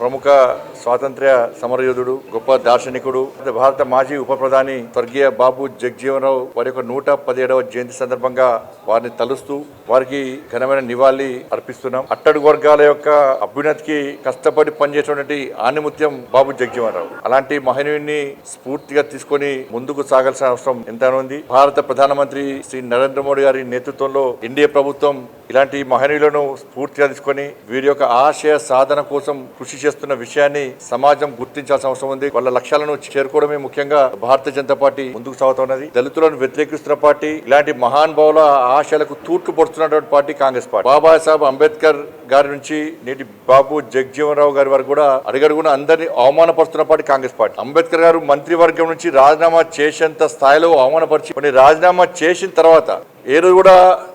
ప్రముఖ స్వాతంత్ర్య సమరయోధుడు గొప్ప దార్శనికుడు భారత మాజీ ఉప ప్రధాని స్వర్గీయ బాబు జగ్జీవనరావు వారి యొక్క నూట పదిహేడవ జయంతి సందర్భంగా వారిని తలుస్తూ వారికి ఘనమైన నివాళి అర్పిస్తున్నాం. అట్టడుగు వర్గాల యొక్క అభ్యున్నతికి కష్టపడి పనిచేసినటువంటి ఆనిముత్యం బాబు జగ్జీవనరావు అలాంటి మహనీయుని స్ఫూర్తిగా తీసుకొని ముందుకు సాగాల్సిన అవసరం ఎంతైనా ఉంది. భారత ప్రధానమంత్రి శ్రీ నరేంద్ర మోడీ గారి నేతృత్వంలో ఎన్డీఏ ప్రభుత్వం ఇలాంటి మహనీయులను స్ఫూర్తిగా తీసుకొని వీరి యొక్క ఆశయ సాధన కోసం కృషి చేస్తున్న విషయాన్ని సమాజం గుర్తించాల్సిన అవసరం ఉంది. వాళ్ళ లక్ష్యాలను చేరుకోవడమే ముఖ్యంగా భారతీయ జనతా పార్టీ ముందుకు సాగుతున్నది. దళితులను వ్యతిరేకిస్తున్న పార్టీ ఇలాంటి మహానుభావుల ఆశయాలకు తూట్లు పడుతున్నటువంటి పార్టీ కాంగ్రెస్ పార్టీ. బాబాసాహెబ్ అంబేద్కర్ గారి నుంచి నేటి బాబు జగజీవనరావు గారి వరకు కూడా అడిగడుగున అందరినీ అవమానపరుస్తున్న పార్టీ కాంగ్రెస్ పార్టీ. అంబేద్కర్ గారు మంత్రివర్గం నుంచి రాజీనామా చేసేంత స్థాయిలో అవమానపరిచి కొన్ని రాజీనామా చేసిన తర్వాత ఏ రోజు కూడా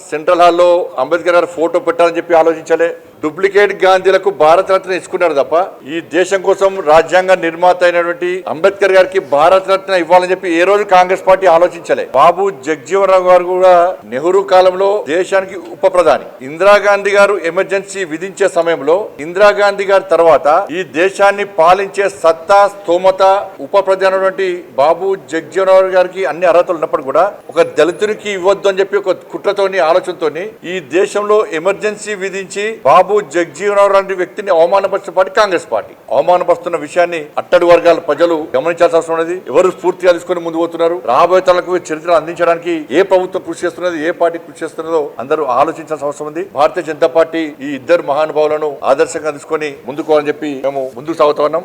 సెంట్రల్ హాల్లో అంబేద్కర్ గారు ఫోటో పెట్టాలని చెప్పి ఆలోచించలే. డూప్లికేట్ గాంధీలకు భారత రత్న ఇచ్చుకున్నారు తప్ప ఈ దేశం కోసం రాజ్యాంగ నిర్మాత అయినటువంటి అంబేద్కర్ గారికి భారత రత్న ఇవ్వాలని చెప్పి ఏ రోజు కాంగ్రెస్ పార్టీ ఆలోచించలే. బాబు జగ్జీవన్ రావు గారు కూడా నెహ్రూ కాలంలో దేశానికి ఉప ప్రధాని. ఇందిరాగాంధీ గారు ఎమర్జెన్సీ విధించే సమయంలో ఇందిరాగాంధీ గారి తర్వాత ఈ దేశాన్ని పాలించే సత్తా స్తోమత ఉప ప్రధానటువంటి బాబు జగజీవనరావు గారికి అన్ని అర్హతలు ఉన్నప్పుడు కూడా ఒక దళితునికి ఇవ్వద్దు అని చెప్పి ఒక కుట్రతోని ఆలోచనతోని ఈ దేశంలో ఎమర్జెన్సీ విధించి బాబు బాబు జగ్జీవనరావు లాంటి వ్యక్తిని అవమానపరిచిన పార్టీ కాంగ్రెస్ పార్టీ. అవమానపరుస్తున్న విషయాన్ని అట్టడి వర్గాల ప్రజలు గమనించాల్సిన అవసరం ఉన్నది. ఎవరు స్ఫూర్తిగా తీసుకుని ముందు పోతున్నారు? రాబోయే తరాలకు చరిత్ర అందించడానికి ఏ ప్రభుత్వం కృషి చేస్తున్నది ఏ పార్టీ కృషి చేస్తున్నదో అందరూ ఆలోచించాల్సిన అవసరం ఉంది. భారతీయ జనతా పార్టీ ఈ ఇద్దరు మహానుభావులను ఆదర్శంగా తీసుకొని ముందుకోవాలని చెప్పి మేము ముందుకు సాగుతా ఉన్నాం.